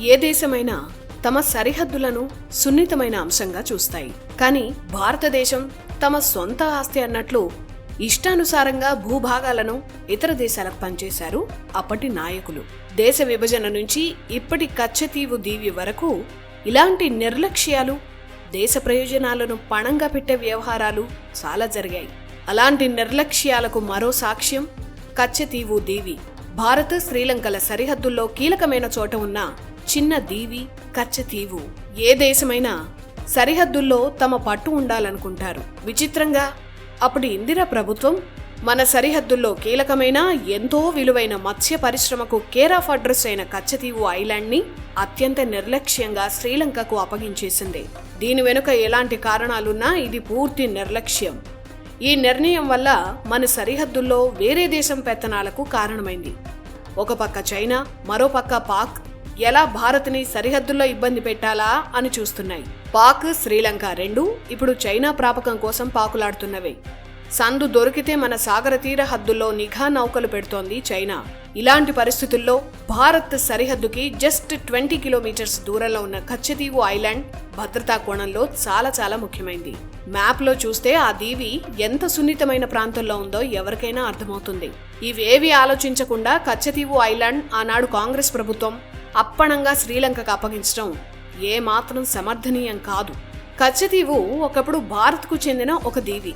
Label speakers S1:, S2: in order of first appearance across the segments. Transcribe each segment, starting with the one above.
S1: ఏ దేశమైనా తమ సరిహద్దులను సున్నితమైన అంశంగా చూస్తాయి. కానీ భారతదేశం తమ సొంత ఆస్తి అన్నట్లు ఇష్టానుసారంగా భూభాగాలను ఇతర దేశాలకు పనిచేశారు అప్పటి నాయకులు. దేశ విభజన నుంచి ఇప్పటి కచ్చతీవు దీవి వరకు ఇలాంటి నిర్లక్ష్యాలు దేశ ప్రయోజనాలను పణంగా పెట్టే వ్యవహారాలు చాలా జరిగాయి. అలాంటి నిర్లక్ష్యాలకు మరో సాక్ష్యం కచ్చతీవు దీవి. భారత్ శ్రీలంకల సరిహద్దుల్లో కీలకమైన చోట ఉన్న చిన్న దీవి కచ్చతీవు ఏ దేశమైనా సరిహద్దుల్లో తమ పట్టు ఉండాలనుకుంటారు. విచిత్రంగా అప్పుడు ఇందిరా ప్రభుత్వం మన సరిహద్దుల్లో కీలకమైన ఎంతో విలువైన మత్స్య పరిశ్రమకు కేర్ ఆఫ్ అడ్రస్ అయిన కచ్చతీవు ఐలాండ్ని అత్యంత నిర్లక్ష్యంగా శ్రీలంకకు అప్పగించేసింది. దీని వెనుక ఎలాంటి కారణాలున్నా ఇది పూర్తి నిర్లక్ష్యం. ఈ నిర్ణయం వల్ల మన సరిహద్దుల్లో వేరే దేశం పెత్తనాలకు కారణమైంది. ఒక పక్క చైనా మరో పక్క పాక్ ఎలా భారత్ని సరిహద్దుల్లో ఇబ్బంది పెట్టాలా అని చూస్తున్నాయి. పాక్ శ్రీలంక రెండు ఇప్పుడు చైనా ప్రాపకం కోసం పాకులాడుతున్నవే. సందు దొరికితే మన సాగర తీర హద్దుల్లో నిఘా నౌకలు పెడుతోంది చైనా. ఇలాంటి పరిస్థితుల్లో భారత్ సరిహద్దుకి జస్ట్ ట్వంటీ కిలోమీటర్స్ దూరంలో ఉన్న కచ్చదీవు ఐలాండ్ భద్రతా కోణంలో చాలా చాలా ముఖ్యమైంది. మ్యాప్లో చూస్తే ఆ దీవి ఎంత సున్నితమైన ప్రాంతంలో ఉందో ఎవరికైనా అర్థమవుతుంది. ఇవేవి ఆలోచించకుండా కచ్చదీవు ఐలాండ్ ఆనాడు కాంగ్రెస్ ప్రభుత్వం అప్పణంగా శ్రీలంకకు అప్పగించడం ఏమాత్రం సమర్థనీయం కాదు. కచ్చతీవు ఒకప్పుడు భారత్కు చెందిన ఒక దీవి.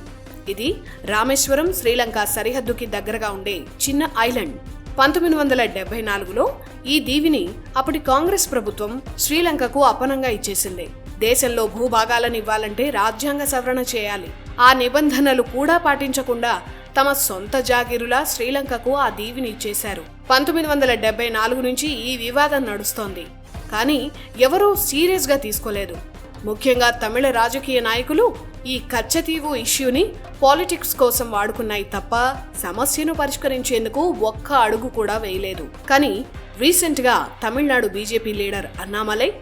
S1: ఇది రామేశ్వరం శ్రీలంక సరిహద్దుకి దగ్గరగా ఉండే చిన్న ఐలాండ్. పంతొమ్మిది వందల డెబ్బై నాలుగులో ఈ దీవిని అప్పటి కాంగ్రెస్ ప్రభుత్వం శ్రీలంకకు అపనంగా ఇచ్చేసింది. దేశంలో భూభాగాలను ఇవ్వాలంటే రాజ్యాంగ సవరణ చేయాలి. ఆ నిబంధనలు కూడా పాటించకుండా తమ సొంత జాగీరులా శ్రీలంకకు ఆ దీవిని ఇచ్చేశారు. పంతొమ్మిది వందల డెబ్బై నాలుగు నుంచి ఈ వివాదం నడుస్తోంది. కానీ ఎవరూ సీరియస్గా తీసుకోలేదు. ముఖ్యంగా తమిళ రాజకీయ నాయకులు ఈ కచ్చతీవు ఇష్యూని పాలిటిక్స్ కోసం వాడుకున్నాయి తప్ప సమస్యను పరిష్కరించేందుకు ఒక్క అడుగు కూడా వేయలేదు. కానీ రీసెంట్గా Tamil Nadu BJP leader Annamalai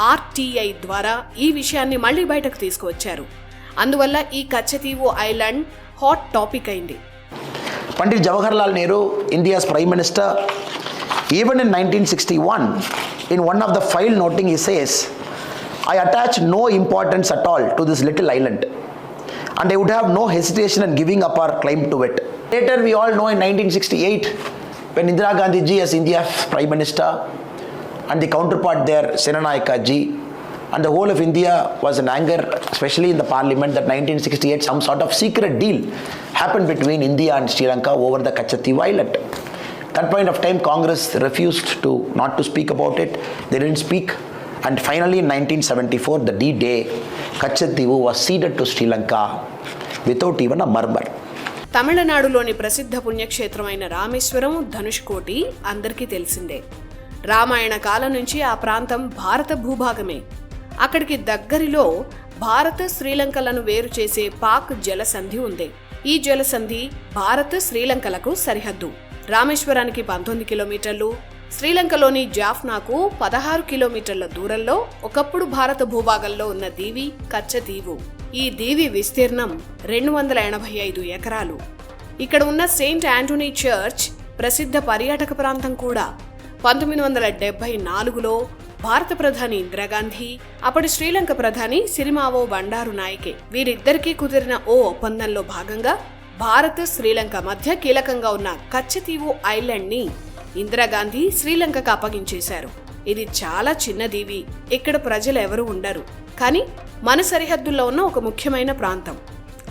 S1: RTI ద్వారా ఈ విషయాన్ని మళ్ళీ బయటకు తీసుకువచ్చారు. అందువల్ల ఈ కచ్చతీవు ఐలాండ్ హాట్ టాపిక్ అయింది
S2: Pandit Jawaharlal Nehru, India's Prime Minister, even in 1961, in one of the file noting, he says, I attach no importance at all to this little island, and I would have no hesitation in giving up our claim to it. Later, we all know in 1968, when Indira Gandhi ji as India's Prime Minister, and the counterpart there, Senanayaka ji, and the whole of India was in anger, especially in the parliament, that 1968 some sort of secret deal happened between India and Sri Lanka over the Kachativu island. That point of time, Congress refused to not to speak about it. They didn't speak, and finally in 1974, the D-Day, Kachativu was ceded to Sri Lanka without even a murmur.
S1: తమిళనాడులోని ప్రసిద్ధ పుణ్యక్షేత్రమైన రామేశ్వరం ధనుష్కోటి అందరికీ తెలిసిందే రామాయణ కాలం నుంచి ఆ ప్రాంతం భారత భూభాగమే అక్కడికి దగ్గరిలో భారత శ్రీలంకలను వేరు చేసే పాక్ జలసంధి ఉంది. ఈ జలసంధి భారత్ శ్రీలంకలకు సరిహద్దు. రామేశ్వరానికి పంతొమ్మిది కిలోమీటర్లు శ్రీలంకలోని జాఫ్నాకు పదహారు కిలోమీటర్ల దూరంలో ఒకప్పుడు భారత భూభాగంలో ఉన్న దీవి కచ్చదీవు ఈ దీవి విస్తీర్ణం రెండు వందల ఎనభై ఐదు ఎకరాలు. ఇక్కడ ఉన్న సెయింట్ ఆంటోనీ చర్చ్ ప్రసిద్ధ పర్యాటక ప్రాంతం కూడా. పంతొమ్మిది వందల డెబ్బై నాలుగులో భారత ప్రధాని ఇందిరాగాంధీ అప్పటి శ్రీలంక ప్రధాని సిరిమావో బండారు నాయకే. వీరిద్దరికీ కుదిరిన ఓ ఒప్పందంలో భాగంగా భారత్ శ్రీలంక మధ్య కీలకంగా ఉన్న కచ్చతీవు ఐలాండ్ని ఇందిరాగాంధీ శ్రీలంకకు అప్పగించేశారు. ఇది చాలా చిన్న దీవి ఇక్కడ ప్రజలు ఎవరు ఉండరు. కానీ మన సరిహద్దుల్లో ఉన్న ఒక ముఖ్యమైన ప్రాంతం.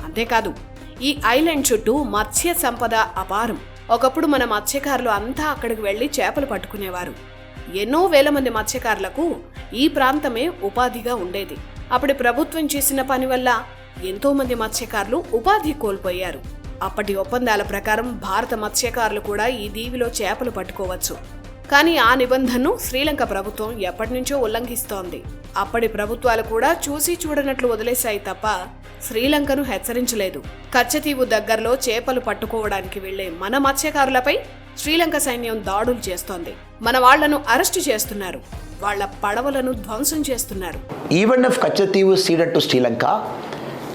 S1: అంతేకాదు ఈ ఐలాండ్ చుట్టూ మత్స్య సంపద అపారం. ఒకప్పుడు మన మత్స్యకారులు అంతా అక్కడికి వెళ్ళి చేపలు పట్టుకునేవారు. ఎన్నో వేల మంది మత్స్యకారులకు ఈ ప్రాంతమే ఉపాధిగా ఉండేది. అప్పటి ప్రభుత్వం చేసిన పని వల్ల ఎంతో మంది మత్స్యకారులు ఉపాధి కోల్పోయారు. అప్పటి ఒప్పందాల ప్రకారం భారత మత్స్యకారులు కూడా ఈ దీవిలో చేపలు పట్టుకోవచ్చు. కానీ ఆ నిబంధనను శ్రీలంక ప్రభుత్వం ఎప్పటి నుంచో ఉల్లంఘిస్తోంది. అప్పటి ప్రభుత్వాలు కూడా చూసి చూడనట్లు వదిలేశాయి తప్ప శ్రీలంకను హెచ్చరించలేదు. కచ్చతీవు దగ్గరలో చేపలు పట్టుకోవడానికి వెళ్ళే మన మత్స్యకారులపై శ్రీలంక సైన్యం దాడులు చేస్తోంది. మన వాళ్ళను అరెస్ట్ చేస్తున్నారు. వాళ్ళ పడవలను ధ్వంసం చేస్తున్నారు.
S2: Even of Katchatheevu ceded to Sri Lanka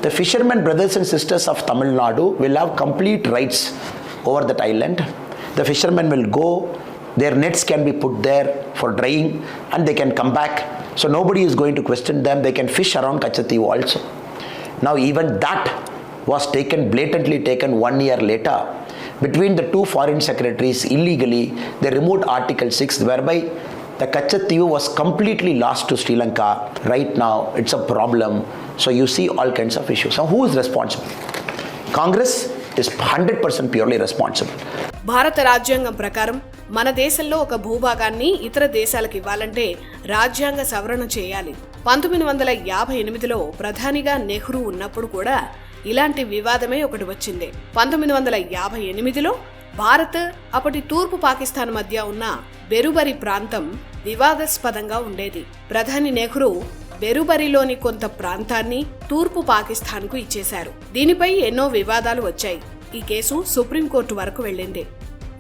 S2: the fishermen brothers and sisters of Tamil Nadu will have complete rights over that island the fishermen will go their nets can be put there for drying and they can come back so nobody is going to question them they can fish around Katchatheevu also now even that was taken blatantly taken one year later Between the two foreign secretaries, illegally, they removed Article 6, whereby the Kachativu was completely lost to Sri Lanka. Right now, it's a problem. So, you see all kinds of issues. Now, who is responsible? Congress is 100% purely responsible.
S1: భారత రాజ్యాంగం ప్రకారం మన దేశంలో ఒక భూభాగాన్ని ఇతర దేశాలకు ఇవ్వాలంటే రాజ్యాంగ సవరణ చేయాలి పంతొమ్మిది వందల యాభై ఎనిమిదిలో ప్రధానిగా నెహ్రూ ఉన్నప్పుడు కూడా ఇలాంటి వివాదమే ఒకటి వచ్చింది. పంతొమ్మిది వందల యాభై ఎనిమిదిలో భారత్ అప్పటి తూర్పు పాకిస్తాన్ మధ్య ఉన్న బెరుబరి ప్రాంతం వివాదాస్పదంగా ఉండేది. ప్రధాని నెహ్రూ బెరుబరిలోని కొంత ప్రాంతాన్ని తూర్పు పాకిస్తాన్కు ఇచ్చేశారు. దీనిపై ఎన్నో వివాదాలు వచ్చాయి. ఈ కేసు సుప్రీంకోర్టు వరకు వెళ్ళింది.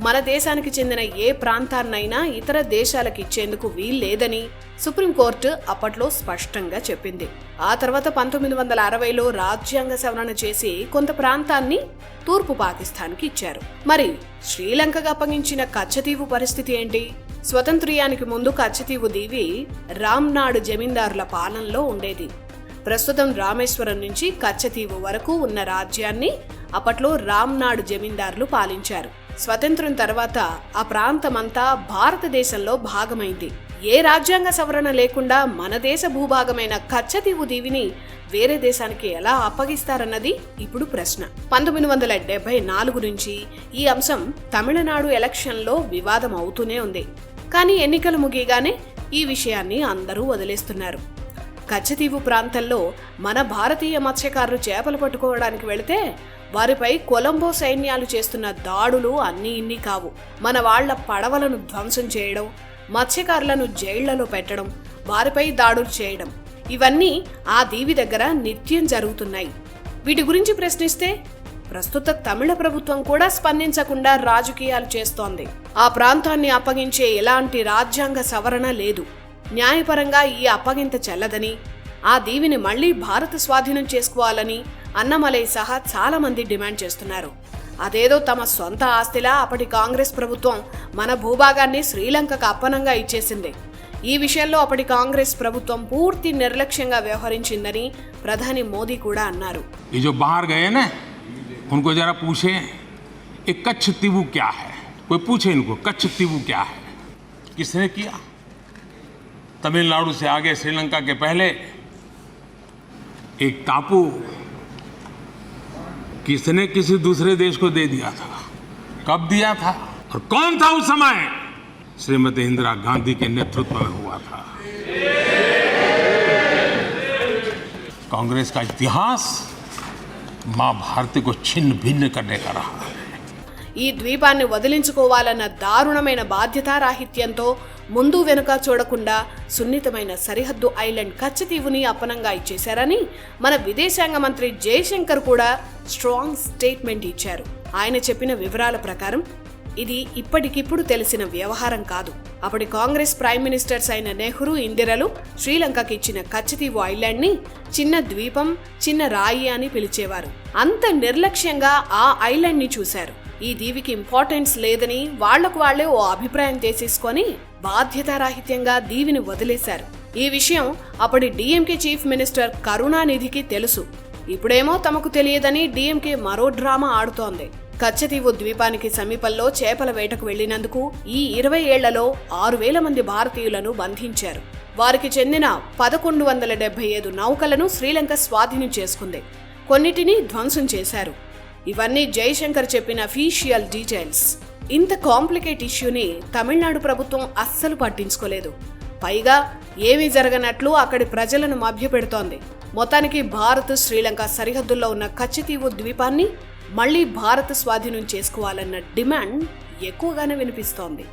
S1: మన దేశానికి చెందిన ఏ ప్రాంతాన్నైనా ఇతర దేశాలకు ఇచ్చేందుకు వీల్లేదని సుప్రీంకోర్టు అప్పట్లో స్పష్టంగా చెప్పింది. ఆ తర్వాత పంతొమ్మిది వందల అరవైలో రాజ్యాంగ సవరణ చేసి కొంత ప్రాంతాన్ని తూర్పు పాకిస్తాన్కి ఇచ్చారు. మరి శ్రీలంకకు అప్పగించిన కచ్చతీవు పరిస్థితి ఏంటి? స్వతంత్ర్యానికి ముందు కచ్చతీవు దీవి రామ్నాడు జమీందారుల పాలనలో ఉండేది. ప్రస్తుతం రామేశ్వరం నుంచి కచ్చతీవు వరకు ఉన్న రాజ్యాన్ని అప్పట్లో రామ్నాడు జమీందారులు పాలించారు. స్వతంత్రం తర్వాత ఆ ప్రాంతమంతా భారతదేశంలో భాగమైంది. ఏ రాజ్యాంగ సవరణ లేకుండా మన దేశ భూభాగమైన కచ్చతీవు దీవిని వేరే దేశానికి ఎలా అప్పగిస్తారన్నది ఇప్పుడు ప్రశ్న. పంతొమ్మిది వందల డెబ్బై నాలుగు నుంచి ఈ అంశం తమిళనాడు ఎలక్షన్లో వివాదం అవుతూనే ఉంది. కానీ ఎన్నికలు ముగియగానే ఈ విషయాన్ని అందరూ వదిలేస్తున్నారు. కచ్చతీవు ప్రాంతంలో మన భారతీయ మత్స్యకారులు చేపలు పట్టుకోవడానికి వెళితే వారిపై కొలంబో సైన్యాలు చేస్తున్న దాడులు అన్నీ ఇన్ని కావు. మన వాళ్ళ పడవలను ధ్వంసం చేయడం మత్స్యకారులను జైళ్ళలో పెట్టడం వారిపై దాడులు చేయడం. ఇవన్నీ ఆ దీవి దగ్గర నిత్యం జరుగుతున్నాయి. వీటి గురించి ప్రశ్నిస్తే ప్రస్తుత తమిళ ప్రభుత్వం కూడా స్పందించకుండా రాజకీయాలు చేస్తోంది. ఆ ప్రాంతాన్ని అప్పగించే ఎలాంటి రాజ్యాంగ సవరణ లేదు. న్యాయపరంగా ఈ అప్పగింత చెల్లదని ఆ దీవిని మళ్ళీ భారత స్వాధీనం చేసుకోవాలని అన్నమలై సహా చాలా మంది డిమాండ్ చేస్తున్నారు అదేదో తమ సొంత ఆస్తిలా అప్పటి కాంగ్రెస్ ప్రభుత్వం మన భూభాగాన్ని శ్రీలంకకు అప్పనంగా ఇచ్చేసింది ఈ విషయంలో అప్పటి కాంగ్రెస్ ప్రభుత్వం పూర్తి నిర్లక్ష్యంగా వ్యవహరించిందని ప్రధాని మోదీ కూడా అన్నారు
S3: ये जो बाहर गए ना उनको जरा पूछें ये कच्छ तीवू क्या है कोई पूछे इनको कच्छ तीवू क्या है किसने किया तमिलनाडु से आगे श्रीलंका के पहले एक टापू किसने किसी दूसरे देश को दे दिया था? कब दिया था? और कौन था उस समय? श्रीमती इंदिरा गांधी के नेतृत्व में हुआ था। कांग्रेस का इतिहास माँ भारती को छिन्न भिन्न करने का रहा। है
S1: ఈ ద్వీపాన్ని వదిలించుకోవాలన్న దారుణమైన బాధ్యతారాహిత్యంతో ముందు వెనుక చూడకుండా సున్నితమైన సరిహద్దు ఐలాండ్ కచ్చతీవుని అపనంగా ఇచ్చేశారని మన విదేశాంగ మంత్రి జయశంకర్ కూడా స్ట్రాంగ్ స్టేట్మెంట్ ఇచ్చారు. ఆయన చెప్పిన వివరాల ప్రకారం ఇది ఇప్పటికిప్పుడు తెలిసిన వ్యవహారం కాదు. అప్పటి కాంగ్రెస్ ప్రైమ్ మినిస్టర్స్ అయిన నెహ్రూ ఇందిరలు శ్రీలంకకి ఇచ్చిన కచ్చతీవు ఐలాండ్ని చిన్న ద్వీపం చిన్న రాయి అని పిలిచేవారు. అంత నిర్లక్ష్యంగా ఆ ఐలాండ్ని చూశారు. ఈ దీవికి ఇంపార్టెన్స్ లేదని వాళ్ళకు వాళ్ళే ఓ అభిప్రాయం చేసేసుకొని బాధ్యతారాహిత్యంగా దీవిని వదిలేశారు. ఈ విషయం అప్పటి డిఎంకే చీఫ్ మినిస్టర్ కరుణానిధికి తెలుసు. ఇప్పుడేమో తమకు తెలియదని డిఎంకే మరో డ్రామా ఆడుతోంది. కచ్చతీవు ద్వీపానికి సమీపంలో చేపల వేటకు వెళ్ళినందుకు ఈ ఇరవై ఏళ్ళలో ఆరు వేల మంది భారతీయులను బంధించారు. వారికి చెందిన పదకొండు వందల డెబ్బై ఐదు నౌకలను శ్రీలంక స్వాధీనం చేసుకుంది. కొన్నిటిని ధ్వంసం చేశారు. ఇవన్నీ జయశంకర్ చెప్పిన అఫీషియల్ డీటెయిల్స్ ఇంత కాంప్లికేట్ ఇష్యూని తమిళనాడు ప్రభుత్వం అస్సలు పట్టించుకోలేదు. పైగా ఏమీ జరగనట్లు అక్కడి ప్రజలను మభ్యపెడుతోంది. మొత్తానికి భారత్ శ్రీలంక సరిహద్దుల్లో ఉన్న కచ్చితీవు ద్వీపాన్ని మళ్ళీ భారత్ స్వాధీనం చేసుకోవాలన్న డిమాండ్ ఎక్కువగానే వినిపిస్తోంది.